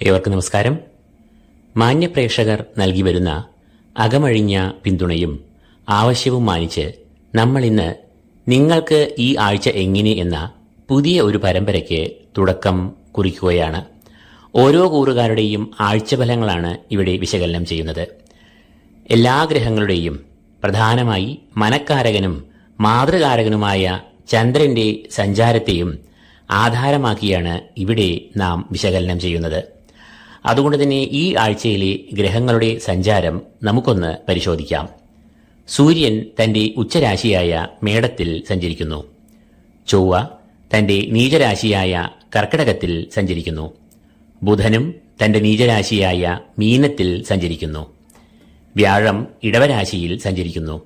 ഏവർക്കും നമസ്കാരം. മാന്യപ്രേക്ഷകർ നൽകി വരുന്ന അകമഴിഞ്ഞ പിന്തുണയും ആവശ്യവും മാനിച്ച് നമ്മൾ ഇന്ന് നിങ്ങൾക്ക് ഈ ആഴ്ച എങ്ങനെ എന്ന പുതിയ ഒരു പരമ്പരയ്ക്ക് തുടക്കം കുറിക്കുകയാണ്. ഓരോ കൂറുകാരുടെയും ആഴ്ചഫലങ്ങളാണ് ഇവിടെ വിശകലനം ചെയ്യുന്നത്. എല്ലാ ഗ്രഹങ്ങളുടെയും പ്രധാനമായി മനക്കാരകനും മാതൃകാരകനുമായ ചന്ദ്രന്റെ സഞ്ചാരത്തെയും ആധാരമാക്കിയാണ് ഇവിടെ നാം വിശകലനം ചെയ്യുന്നത്. അതുകൊണ്ട് തന്നെ ഈ ആഴ്ചയിലെ ഗ്രഹങ്ങളുടെ സഞ്ചാരം നമുക്കൊന്ന് പരിശോധിക്കാം. സൂര്യൻ തന്റെ ഉച്ചരാശിയായ മേടത്തിൽ സഞ്ചരിക്കുന്നു. ചൊവ്വ തന്റെ നീചരാശിയായ കർക്കിടകത്തിൽ സഞ്ചരിക്കുന്നു. ബുധനും തന്റെ നീചരാശിയായ മീനത്തിൽ സഞ്ചരിക്കുന്നു. വ്യാഴം ഇടവരാശിയിൽ സഞ്ചരിക്കുന്നു.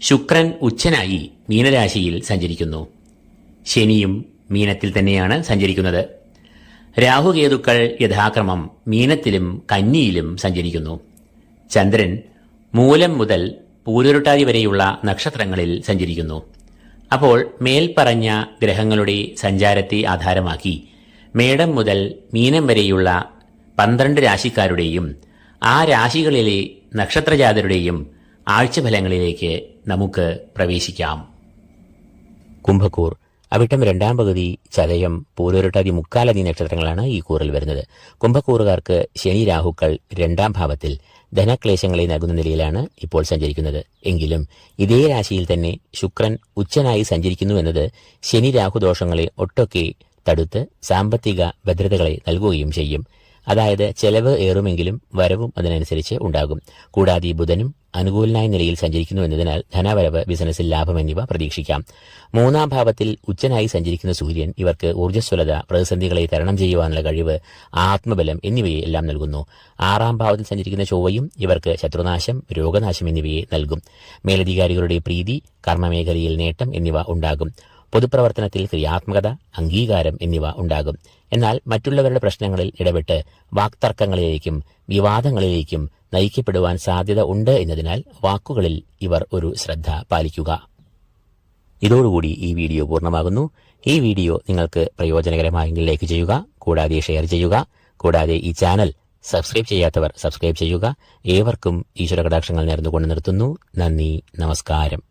ശുക്രൻ ഉച്ചനായി മീനരാശിയിൽ സഞ്ചരിക്കുന്നു. ശനിയും മീനത്തിൽ തന്നെയാണ് സഞ്ചരിക്കുന്നത്. രാഹുകേതുക്കൾ യഥാക്രമം മീനത്തിലും കന്നിയിലും സഞ്ചരിക്കുന്നു. ചന്ദ്രൻ മൂലം മുതൽ പൂരുരുട്ടാതി വരെയുള്ള നക്ഷത്രങ്ങളിൽ സഞ്ചരിക്കുന്നു. അപ്പോൾ മേൽപ്പറഞ്ഞ ഗ്രഹങ്ങളുടെ സഞ്ചാരത്തെ ആധാരമാക്കി മേടം മുതൽ മീനം വരെയുള്ള പന്ത്രണ്ട് രാശിക്കാരുടെയും ആ രാശികളിലെ നക്ഷത്രജാതരുടെയും ആഴ്ചഫലങ്ങളിലേക്ക് നമുക്ക് പ്രവേശിക്കാം. കുംഭക്കൂർ അവിട്ടം രണ്ടാം പകുതി ചതയം പൂരോരുട്ടാതി മുക്കാലതി നക്ഷത്രങ്ങളാണ് ഈ കൂറിൽ വരുന്നത്. കുംഭക്കൂറുകാർക്ക് ശനി രാഹുക്കൾ രണ്ടാം ഭാവത്തിൽ ധനക്ലേശങ്ങളെ നൽകുന്ന നിലയിലാണ് ഇപ്പോൾ സഞ്ചരിക്കുന്നത്. എങ്കിലും ഇതേ രാശിയിൽ തന്നെ ശുക്രൻ ഉച്ചനായി സഞ്ചരിക്കുന്നു എന്നത് ശനി രാഹു ദോഷങ്ങളെ ഒട്ടൊക്കെ തടുത്ത് സാമ്പത്തിക ഭദ്രതകളെ നൽകുകയും ചെയ്യും. അതായത് ചെലവ് ഏറുമെങ്കിലും വരവും അതിനനുസരിച്ച് ഉണ്ടാകും. കൂടാതെ ബുധനും അനുകൂലനായ നിലയിൽ സഞ്ചരിക്കുന്നു എന്നതിനാൽ ധനവരവ് ബിസിനസ്സിൽ ലാഭം എന്നിവ പ്രതീക്ഷിക്കാം. മൂന്നാം ഭാവത്തിൽ ഉച്ചനായി സഞ്ചരിക്കുന്ന സൂര്യൻ ഇവർക്ക് ഊർജസ്വലത പ്രതിസന്ധികളെ തരണം ചെയ്യുവാനുള്ള കഴിവ് ആത്മബലം എന്നിവയെ എല്ലാം നൽകുന്നു. ആറാം ഭാവത്തിൽ സഞ്ചരിക്കുന്ന ചൊവ്വയും ഇവർക്ക് ശത്രുനാശം രോഗനാശം എന്നിവയെ നൽകും. മേലധികാരികളുടെ പ്രീതി കർമ്മമേഖലയിൽ നേട്ടം എന്നിവ ഉണ്ടാകും. പൊതുപ്രവർത്തനത്തിൽ ക്രിയാത്മകത അംഗീകാരം എന്നിവ ഉണ്ടാകും. എന്നാൽ മറ്റുള്ളവരുടെ പ്രശ്നങ്ങളിൽ ഇടപെട്ട് വാക്തർക്കങ്ങളിലേക്കും വിവാദങ്ങളിലേക്കും നയിക്കപ്പെടുവാൻ സാധ്യത ഉണ്ട് എന്നതിനാൽ വാക്കുകളിൽ ഇവർ ഒരു ശ്രദ്ധ പാലിക്കുക. ഇതോടുകൂടി ഈ വീഡിയോ പൂർണമാകുന്നു. ഈ വീഡിയോ നിങ്ങൾക്ക് പ്രയോജനകരമായെങ്കിൽ ലൈക്ക് ചെയ്യുക കൂടാതെ ഷെയർ ചെയ്യുക കൂടാതെ ഈ ചാനൽ സബ്സ്ക്രൈബ് ചെയ്യാത്തവർ സബ്സ്ക്രൈബ് ചെയ്യുക. ഏവർക്കും ഈശ്വര കടാക്ഷങ്ങൾ നേർന്നുകൊണ്ട് നിർത്തുന്നു. നന്ദി നമസ്കാരം.